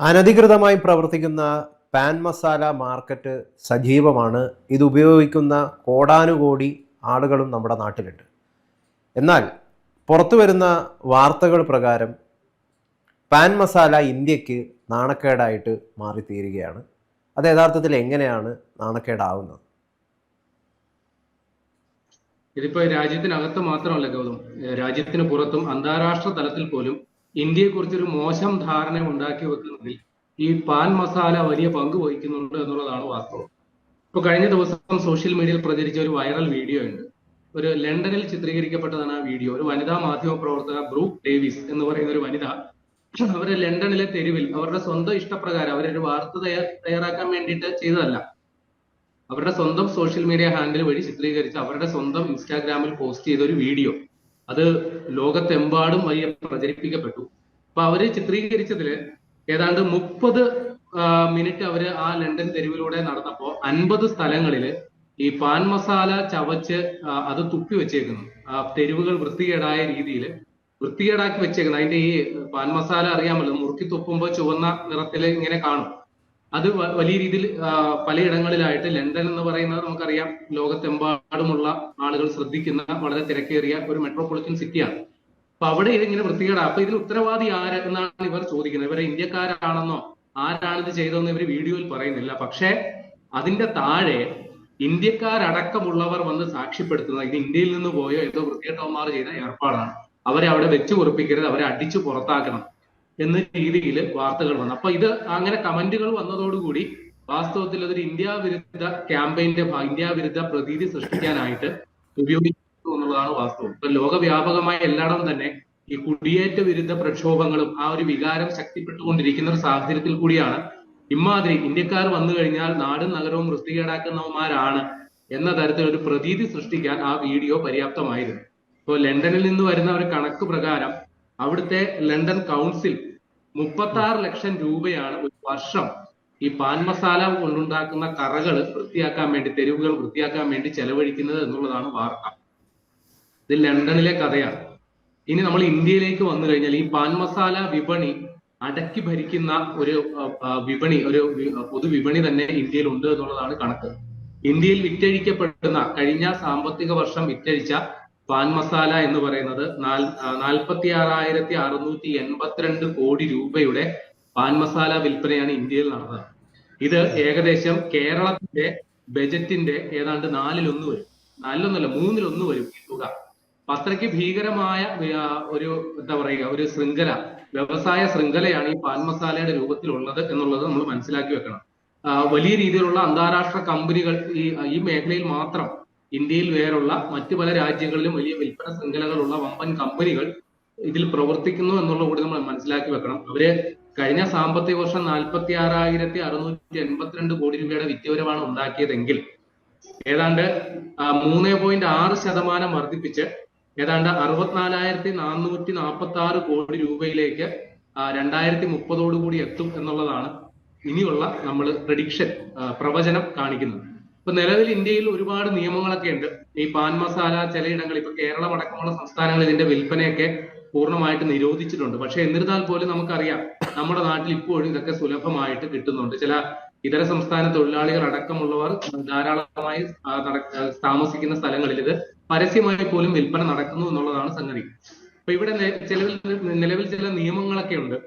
അനധികൃതമായി പ്രവർത്തിക്കുന്ന pan masala market സജീവമാണ്. ഇത് ഉപയോഗിക്കുന്ന കോടാനുകോടി ആളുകളും നമ്മുടെ നാട്ടിലുണ്ട്. എന്നാൽ പുറത്തു വരുന്ന വാർത്തകൾ പ്രകാരം പാൻ മസാല ഇന്ത്യയ്ക്ക് നാണക്കേടായിട്ട് മാറിത്തീരുകയാണ്. അത് യഥാർത്ഥത്തിൽ എങ്ങനെയാണ് നാണക്കേടാവുന്നത്? ഇതിപ്പോ രാജ്യത്തിനകത്ത് മാത്രമല്ല ഗൗതം. രാജ്യത്തിന് പുറത്തും അന്താരാഷ്ട്ര തലത്തിൽ പോലും ഇന്ത്യയെ കുറിച്ചൊരു മോശം ധാരണ ഉണ്ടാക്കി വെക്കുന്നതിൽ ഈ പാൻ മസാല വലിയ പങ്ക് വഹിക്കുന്നുണ്ട് എന്നുള്ളതാണ് വാസ്തവം. ഇപ്പൊ കഴിഞ്ഞ ദിവസം സോഷ്യൽ മീഡിയയിൽ പ്രചരിച്ച ഒരു വൈറൽ വീഡിയോ ഉണ്ട്. ഒരു ലണ്ടനിൽ ചിത്രീകരിക്കപ്പെട്ടതാണ് ആ വീഡിയോ. ഒരു വനിതാ മാധ്യമ പ്രവർത്തക ബ്രൂക്ക് ഡേവിസ് എന്ന് പറയുന്ന ഒരു വനിത അവരെ ലണ്ടനിലെ തെരുവിൽ അവരുടെ സ്വന്തം ഇഷ്ടപ്രകാരം അവരൊരു വാർത്ത തയ്യാറാക്കാൻ വേണ്ടിയിട്ട് ചെയ്തതല്ല. അവരുടെ സ്വന്തം സോഷ്യൽ മീഡിയ ഹാൻഡിൽ വഴി ചിത്രീകരിച്ച് അവരുടെ സ്വന്തം ഇൻസ്റ്റാഗ്രാമിൽ പോസ്റ്റ് ചെയ്ത ഒരു വീഡിയോ. അത് ലോകത്തെമ്പാടും വലിയ പ്രചരിപ്പിക്കപ്പെട്ടു. അപ്പൊ അവർ ചിത്രീകരിച്ചതിൽ ഏതാണ്ട് മുപ്പത് മിനിറ്റ് അവർ ആ ലണ്ടൻ തെരുവിലൂടെ നടന്നപ്പോ അൻപത് സ്ഥലങ്ങളിൽ ഈ പാൻ മസാല ചവച്ച് അത് തുപ്പി വെച്ചേക്കുന്നു. ആ തെരുവുകൾ വൃത്തികേടായ രീതിയിൽ വൃത്തികേടാക്കി വെച്ചേക്കുന്നത് അതിന്റെ ഈ പാൻ മസാല അറിയാമല്ലോ മുറുക്കി തുപ്പുമ്പോൾ ചുവന്ന നിറത്തിൽ ഇങ്ങനെ കാണും. അത് വലിയ രീതിയിൽ പലയിടങ്ങളിലായിട്ട് ലണ്ടൻ എന്ന് പറയുന്നത് നമുക്കറിയാം ലോകത്തെമ്പാടുമുള്ള ആളുകൾ ശ്രദ്ധിക്കുന്ന വളരെ തിരക്കേറിയ ഒരു മെട്രോപൊളിറ്റൻ സിറ്റിയാണ് അപ്പൊ അവിടെ ഇതിങ്ങനെ വൃത്തികേടാ. അപ്പൊ ഇതിന് ഉത്തരവാദി ആര് എന്നാണ് ഇവർ ചോദിക്കുന്നത്. ഇവരെ ഇന്ത്യക്കാരാണെന്നോ ആരാണ് ഇത് ചെയ്തതെന്ന് ഇവർ വീഡിയോയിൽ പറയുന്നില്ല. പക്ഷേ അതിന്റെ താഴെ ഇന്ത്യക്കാരടക്കമുള്ളവർ വന്ന് സാക്ഷ്യപ്പെടുത്തുന്നത് ഇത് ഇന്ത്യയിൽ നിന്ന് പോയോ ഏതോ വൃത്തികെട്ടവന്മാർ ചെയ്ത ഏർപ്പാടാണ്. അവരെ അവിടെ വെച്ച് ഉറപ്പിക്കരുത് അവരെ അടിച്ചു പുറത്താക്കണം. എന്ന രീതിയിൽ വാർത്തകൾ വന്നു. അപ്പൊ ഇത് അങ്ങനെ കമന്റുകൾ വന്നതോടുകൂടി വാസ്തവത്തിൽ അതൊരു ഇന്ത്യ വിരുദ്ധ ക്യാമ്പയിന്റെ ഇന്ത്യ വിരുദ്ധ പ്രതീതി സൃഷ്ടിക്കാനായിട്ട് ഉപയോഗിക്കുന്നു എന്നുള്ളതാണ് വാസ്തവം. ഇപ്പൊ ലോകവ്യാപകമായ എല്ലായിടം തന്നെ ഈ കുടിയേറ്റ വിരുദ്ധ പ്രക്ഷോഭങ്ങളും ആ ഒരു വികാരം ശക്തിപ്പെട്ടുകൊണ്ടിരിക്കുന്ന ഒരു സാഹചര്യത്തിൽ കൂടിയാണ് ഇമാതിരി ഇന്ത്യക്കാർ വന്നു കഴിഞ്ഞാൽ നാടും നഗരവും വൃത്തികേടാക്കുന്നവന്മാരാണ് എന്ന തരത്തിൽ ഒരു പ്രതീതി സൃഷ്ടിക്കാൻ ആ വീഡിയോ പര്യാപ്തമായിരുന്നു. ഇപ്പോൾ ലണ്ടനിൽ നിന്ന് വരുന്ന ഒരു കണക്ക് പ്രകാരം അവിടുത്തെ ലണ്ടൻ കൗൺസിൽ മുപ്പത്തി ആറ് ലക്ഷം രൂപയാണ് ഒരു വർഷം ഈ പാൻ മസാല കൊണ്ടുണ്ടാക്കുന്ന കറകൾ വൃത്തിയാക്കാൻ വേണ്ടി തെരുവുകൾ വൃത്തിയാക്കാൻ വേണ്ടി ചെലവഴിക്കുന്നത് എന്നുള്ളതാണ് വാർത്ത. ഇത് ലണ്ടനിലെ കഥയാണ്. ഇനി നമ്മൾ ഇന്ത്യയിലേക്ക് വന്നു കഴിഞ്ഞാൽ ഈ പാൻ മസാല വിപണി അടക്കി ഭരിക്കുന്ന ഒരു വിപണി ഒരു പൊതു വിപണി തന്നെ ഇന്ത്യയിൽ ഉണ്ട് എന്നുള്ളതാണ് കണക്ക്. ഇന്ത്യയിൽ വിറ്റഴിക്കപ്പെടുന്ന കഴിഞ്ഞ സാമ്പത്തിക വർഷം വിറ്റഴിച്ച പാൻ മസാല എന്ന് പറയുന്നത് നാൽപ്പത്തി ആറായിരത്തി അറുന്നൂറ്റി എൺപത്തിരണ്ട് കോടി രൂപയുടെ പാൻ മസാല വിൽപ്പനയാണ് ഇന്ത്യയിൽ നടന്നത്. ഇത് ഏകദേശം കേരളത്തിന്റെ ബജറ്റിന്റെ ഏതാണ്ട് നാലിലൊന്ന് വരും. നാലിലൊന്നല്ല മൂന്നിലൊന്ന് വരും ഈ തുക. അത്രയ്ക്ക് ഭീകരമായ ഒരു എന്താ പറയുക ഒരു ശൃംഖല വ്യവസായ ശൃംഖലയാണ് ഈ പാൻ മസാലയുടെ രൂപത്തിലുള്ളത് എന്നുള്ളത് നമ്മൾ മനസ്സിലാക്കി വെക്കണം. വലിയ രീതിയിലുള്ള അന്താരാഷ്ട്ര കമ്പനികൾ ഈ ഈ മേഖലയിൽ മാത്രം ഇന്ത്യയിൽ വേറുള്ള മറ്റു പല രാജ്യങ്ങളിലും വലിയ വിൽപ്പന ശൃംഖലകളുള്ള വമ്പൻ കമ്പനികൾ ഇതിൽ പ്രവർത്തിക്കുന്നു എന്നുള്ള കൂടി നമ്മൾ മനസ്സിലാക്കി വെക്കണം. അവർ കഴിഞ്ഞ സാമ്പത്തിക വർഷം നാൽപ്പത്തി ആറായിരത്തി അറുന്നൂറ്റി എൺപത്തിരണ്ട് കോടി രൂപയുടെ വിദ്യാപരമാണ് ഉണ്ടാക്കിയതെങ്കിൽ ഏതാണ്ട് മൂന്ന് പോയിന്റ് ആറ് ശതമാനം വർദ്ധിപ്പിച്ച് ഏതാണ്ട് അറുപത്തിനാലായിരത്തി നാനൂറ്റി നാൽപ്പത്തി ആറ് കോടി രൂപയിലേക്ക് രണ്ടായിരത്തി മുപ്പതോടുകൂടി എത്തും എന്നുള്ളതാണ് ഇനിയുള്ള നമ്മൾ പ്രഡിക്ഷൻ പ്രവചനം കാണിക്കുന്നത്. ഇപ്പൊ നിലവിൽ ഇന്ത്യയിൽ ഒരുപാട് നിയമങ്ങളൊക്കെ ഉണ്ട്. ഈ പാൻ മസാല ചിലയിടങ്ങളിൽ ഇപ്പൊ കേരളം അടക്കമുള്ള സംസ്ഥാനങ്ങൾ ഇതിന്റെ വിൽപ്പനയൊക്കെ പൂർണമായിട്ട് നിരോധിച്ചിട്ടുണ്ട്. പക്ഷെ എന്നിരുന്നാൽ പോലും നമുക്കറിയാം നമ്മുടെ നാട്ടിൽ ഇപ്പോഴും ഇതൊക്കെ സുലഭമായിട്ട് കിട്ടുന്നുണ്ട്. ചില ഇതര സംസ്ഥാന തൊഴിലാളികൾ അടക്കമുള്ളവർ ധാരാളമായി താമസിക്കുന്ന സ്ഥലങ്ങളിൽ ഇത് പരസ്യമായി പോലും വിൽപ്പന നടക്കുന്നു എന്നുള്ളതാണ് സംഗതി. അപ്പൊ ഇവിടെ ചിലവിൽ നിലവിൽ ചില നിയമങ്ങളൊക്കെ ഉണ്ട്.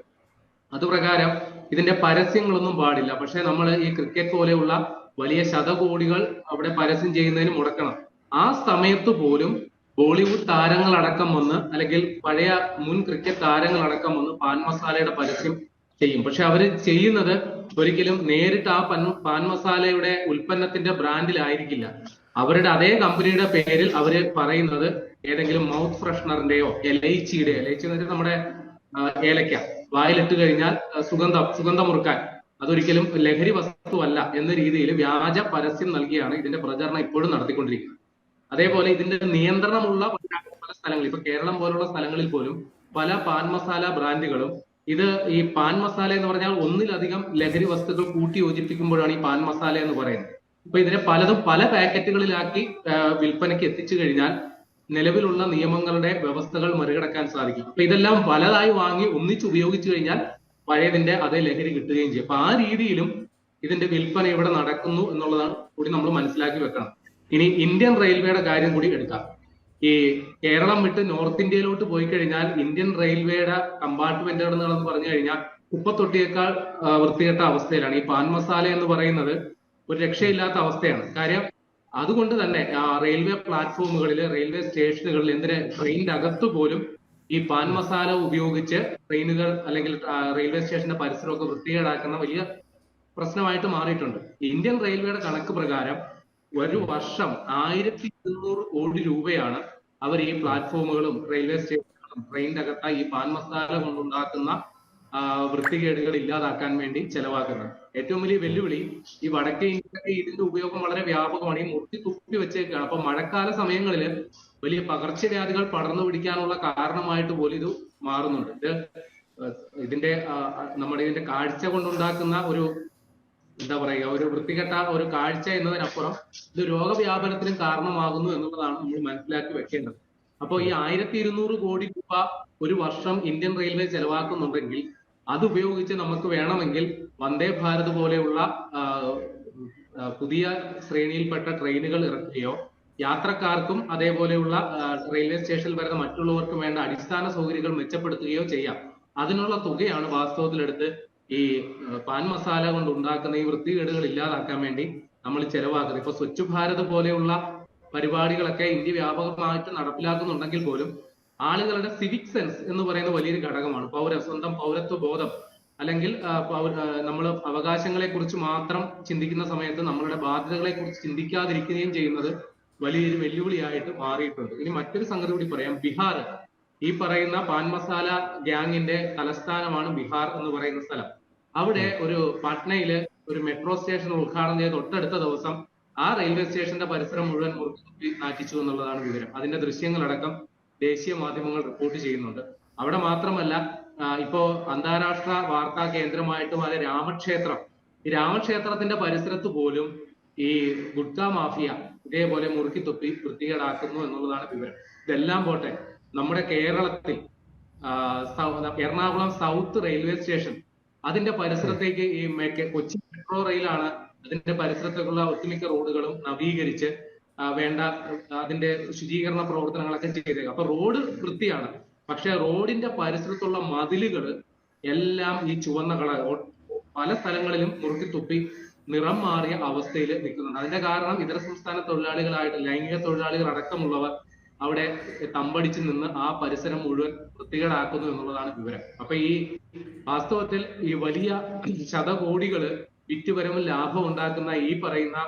അതുപ്രകാരം ഇതിന്റെ പരസ്യങ്ങളൊന്നും പാടില്ല. പക്ഷെ നമ്മൾ ഈ ക്രിക്കറ്റ് പോലെയുള്ള വലിയ ശതകോടികൾ അവിടെ പരസ്യം ചെയ്യുന്നതിന് മുടക്കണം. ആ സമയത്ത് പോലും ബോളിവുഡ് താരങ്ങളടക്കം വന്ന് അല്ലെങ്കിൽ പഴയ മുൻ ക്രിക്കറ്റ് താരങ്ങളടക്കം വന്ന് പാൻ മസാലയുടെ പരസ്യം ചെയ്യും. പക്ഷെ അവർ ചെയ്യുന്നത് ഒരിക്കലും നേരിട്ട് ആ പൻ മസാലയുടെ ഉൽപ്പന്നത്തിന്റെ ബ്രാൻഡിലായിരിക്കില്ല. അവരുടെ അതേ കമ്പനിയുടെ പേരിൽ അവർ പറയുന്നത് ഏതെങ്കിലും മൗത്ത് ഫ്രഷ്നറിന്റെയോ എലൈച്ചിയുടെയോ എലൈച്ചി എന്ന് വെച്ചാൽ നമ്മുടെ ഏലക്ക. വായിലിട്ട് കഴിഞ്ഞാൽ സുഗന്ധം സുഗന്ധമുറുക്കാൻ അതൊരിക്കലും ലഹരി വസ്തുവല്ല എന്ന രീതിയിൽ വ്യാജ പരസ്യം നൽകിയാണ് ഇതിന്റെ പ്രചരണം ഇപ്പോഴും നടത്തിക്കൊണ്ടിരിക്കുന്നത്. അതേപോലെ ഇതിന്റെ നിയന്ത്രണമുള്ള പല സ്ഥലങ്ങളിൽ ഇപ്പൊ കേരളം പോലുള്ള സ്ഥലങ്ങളിൽ പോലും പല പാൻ മസാല ബ്രാൻഡുകളും ഇത് ഈ പാൻ മസാല എന്ന് പറഞ്ഞാൽ ഒന്നിലധികം ലഹരി വസ്തുക്കൾ കൂട്ടി യോജിപ്പിക്കുമ്പോഴാണ് ഈ പാൻ മസാല എന്ന് പറയുന്നത്. ഇപ്പൊ ഇതിനെ പലതും പല പാക്കറ്റുകളിലാക്കി വിൽപ്പനയ്ക്ക് എത്തിച്ചു കഴിഞ്ഞാൽ നിലവിലുള്ള നിയമങ്ങളുടെ വ്യവസ്ഥകൾ മറികടക്കാൻ സാധിക്കും. അപ്പൊ ഇതെല്ലാം പലതായി വാങ്ങി ഒന്നിച്ച് ഉപയോഗിച്ചു കഴിഞ്ഞാൽ പഴയതിന്റെ അതേ ലഹരി കിട്ടുകയും ചെയ്യും. അപ്പൊ ആ രീതിയിലും ഇതിന്റെ വിൽപ്പന ഇവിടെ നടക്കുന്നു എന്നുള്ളതാണ് കൂടി നമ്മൾ മനസ്സിലാക്കി വെക്കണം. ഇനി ഇന്ത്യൻ റെയിൽവേയുടെ കാര്യം കൂടി എടുക്കാം. ഈ കേരളം വിട്ട് നോർത്ത് ഇന്ത്യയിലോട്ട് പോയി കഴിഞ്ഞാൽ ഇന്ത്യൻ റെയിൽവേയുടെ കമ്പാർട്ട്മെന്റുകൾ എന്ന് പറഞ്ഞു കഴിഞ്ഞാൽ കുപ്പത്തൊട്ടിയേക്കാൾ വൃത്തികെട്ട അവസ്ഥയിലാണ്. ഈ പാൻ മസാല എന്ന് പറയുന്നത് ഒരു രക്ഷയില്ലാത്ത അവസ്ഥയാണ്. കാര്യം അതുകൊണ്ട് തന്നെ റെയിൽവേ പ്ലാറ്റ്ഫോമുകളിൽ റെയിൽവേ സ്റ്റേഷനുകളിൽ എന്തിന് ട്രെയിനിന്റെ അകത്ത് പോലും ഈ പാൻ മസാല ഉപയോഗിച്ച് ട്രെയിനുകൾ അല്ലെങ്കിൽ റെയിൽവേ സ്റ്റേഷന്റെ പരിസരമൊക്കെ വൃത്തികേടാക്കുന്ന വലിയ പ്രശ്നമായിട്ട് മാറിയിട്ടുണ്ട്. ഇന്ത്യൻ റെയിൽവേയുടെ കണക്ക് പ്രകാരം ഒരു വർഷം ആയിരത്തി ഇരുന്നൂറ് കോടി രൂപയാണ് അവർ ഈ പ്ലാറ്റ്ഫോമുകളും റെയിൽവേ സ്റ്റേഷനുകളും ട്രെയിനിന്റെ അകത്ത ഈ പാൻ മസാല കൊണ്ടുണ്ടാക്കുന്ന വൃത്തികേടുകൾ ഇല്ലാതാക്കാൻ വേണ്ടി ചെലവാക്കുന്നത്. ഏറ്റവും വലിയ വെല്ലുവിളി ഈ വടക്കേ ഇന്ത്യയിലൊക്കെ ഇതിന്റെ ഉപയോഗം വളരെ വ്യാപകമാണ്. ഈ മുത്തി തുപ്പി വെച്ചേക്കാണ്. അപ്പൊ മഴക്കാല സമയങ്ങളിൽ വലിയ പകർച്ചവ്യാധികൾ പടർന്നു പിടിക്കാനുള്ള കാരണമായിട്ട് പോലും ഇത് മാറുന്നുണ്ട്. ഇത് ഇതിന്റെ നമ്മുടെ ഇതിന്റെ കാഴ്ച കൊണ്ടുണ്ടാക്കുന്ന ഒരു എന്താ പറയുക ഒരു വൃത്തികെട്ട ഒരു കാഴ്ച എന്നതിനപ്പുറം ഇത് രോഗവ്യാപനത്തിനും കാരണമാകുന്നു എന്നുള്ളതാണ് നമ്മൾ മനസ്സിലാക്കി വെക്കേണ്ടത്. അപ്പോൾ ഈ ആയിരത്തി ഇരുന്നൂറ് കോടി രൂപ ഒരു വർഷം ഇന്ത്യൻ റെയിൽവേ ചെലവാക്കുന്നുണ്ടെങ്കിൽ അത് ഉപയോഗിച്ച് നമുക്ക് വേണമെങ്കിൽ വന്ദേ ഭാരത് പോലെയുള്ള പുതിയ ശ്രേണിയിൽപ്പെട്ട ട്രെയിനുകൾ ഇറക്കുകയോ യാത്രക്കാർക്കും അതേപോലെയുള്ള റെയിൽവേ സ്റ്റേഷനിൽ വരുന്ന മറ്റുള്ളവർക്കും വേണ്ട അടിസ്ഥാന സൗകര്യങ്ങൾ മെച്ചപ്പെടുത്തുകയോ ചെയ്യാം. അതിനുള്ള തുകയാണ് വാസ്തവത്തിലെടുത്ത് ഈ പാൻ മസാല കൊണ്ട് ഉണ്ടാക്കുന്ന ഈ വൃത്തികേടുകൾ ഇല്ലാതാക്കാൻ വേണ്ടി നമ്മൾ ചെലവാക്കുന്നത്. ഇപ്പൊ സ്വച്ഛ് ഭാരത് പോലെയുള്ള പരിപാടികളൊക്കെ ഇന്ത്യ വ്യാപകമായിട്ട് നടപ്പിലാക്കുന്നുണ്ടെങ്കിൽ പോലും ആളുകളുടെ സിവിക് സെൻസ് എന്ന് പറയുന്ന വലിയൊരു ഘടകമാണ്. പൗര സ്വന്തം പൗരത്വ ബോധം അല്ലെങ്കിൽ നമ്മൾ അവകാശങ്ങളെ കുറിച്ച് മാത്രം ചിന്തിക്കുന്ന സമയത്ത് നമ്മളുടെ ബാധ്യതകളെ കുറിച്ച് ചിന്തിക്കാതിരിക്കുകയും ചെയ്യുന്നത് വലിയൊരു വെല്ലുവിളിയായിട്ട് മാറിയിട്ടുണ്ട്. ഇനി മറ്റൊരു സംഗതി കൂടി പറയാം. ബീഹാർ. ഈ പറയുന്ന പാൻ മസാല ഗ്യാങ്ങിന്റെ തലസ്ഥാനമാണ് ബീഹാർ എന്ന് പറയുന്ന സ്ഥലം. അവിടെ ഒരു പട്നയിൽ ഒരു മെട്രോ സ്റ്റേഷൻ ഉദ്ഘാടനം ചെയ്ത തൊട്ടടുത്ത ദിവസം ആ റെയിൽവേ സ്റ്റേഷന്റെ പരിസരം മുഴുവൻ മുറുക്കി നാറ്റിച്ചു എന്നുള്ളതാണ് വിവരം. അതിന്റെ ദൃശ്യങ്ങളടക്കം ദേശീയ മാധ്യമങ്ങൾ റിപ്പോർട്ട് ചെയ്യുന്നുണ്ട്. അവിടെ മാത്രമല്ല ഇപ്പോ അന്താരാഷ്ട്ര വാർത്താ കേന്ദ്രമായിട്ട് രാമക്ഷേത്രം. ഈ രാമക്ഷേത്രത്തിന്റെ പരിസരത്ത് പോലും ഈ ഗുഡ്ക മാഫിയ ഇതേപോലെ മുറുക്കി തൊപ്പി വൃത്തികേടാക്കുന്നു എന്നുള്ളതാണ് വിവരം. ഇതെല്ലാം പോട്ടെ നമ്മുടെ കേരളത്തിൽ എറണാകുളം സൗത്ത് റെയിൽവേ സ്റ്റേഷൻ അതിന്റെ പരിസരത്തേക്ക് ഈ കൊച്ചി മെട്രോ റെയിലാണ് അതിന്റെ പരിസരത്തേക്കുള്ള ഒട്ടുമിക്ക റോഡുകളും നവീകരിച്ച് വേണ്ട അതിന്റെ ശുചീകരണ പ്രവർത്തനങ്ങളൊക്കെ ചെയ്തേക്കും. അപ്പൊ റോഡ് വൃത്തിയാണ് പക്ഷെ റോഡിന്റെ പരിസരത്തുള്ള മതിലുകൾ എല്ലാം ഈ ചുവന്ന കളർ പല സ്ഥലങ്ങളിലും മുറുക്കി തുപ്പി നിറം മാറിയ അവസ്ഥയിൽ നിൽക്കുന്നുണ്ട്. അതിന്റെ കാരണം ഇതര സംസ്ഥാന തൊഴിലാളികളായിട്ട് ലൈംഗിക തൊഴിലാളികൾ അടക്കമുള്ളവർ അവിടെ തമ്പടിച്ച് നിന്ന് ആ പരിസരം മുഴുവൻ വൃത്തികേടാക്കുന്നു എന്നുള്ളതാണ് വിവരം. അപ്പൊ ഈ വാസ്തവത്തിൽ ഈ വലിയ ശതകോടികൾ വിറ്റുവരവും ലാഭം ഉണ്ടാക്കുന്ന ഈ പറയുന്ന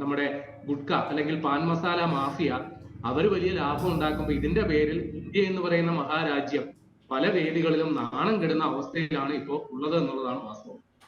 നമ്മുടെ ഗുഡ്ക അല്ലെങ്കിൽ പാൻ മസാല മാഫിയ അവർ വലിയ ലാഭം ഉണ്ടാക്കുമ്പോൾ ഇതിന്റെ പേരിൽ ഇന്ത്യ എന്ന് പറയുന്ന മഹാരാജ്യം പല വേദികളിലും നാണം കെടുന്ന അവസ്ഥയിലാണ് ഇപ്പോൾ ഉള്ളത് എന്നുള്ളതാണ് വാസ്തവം.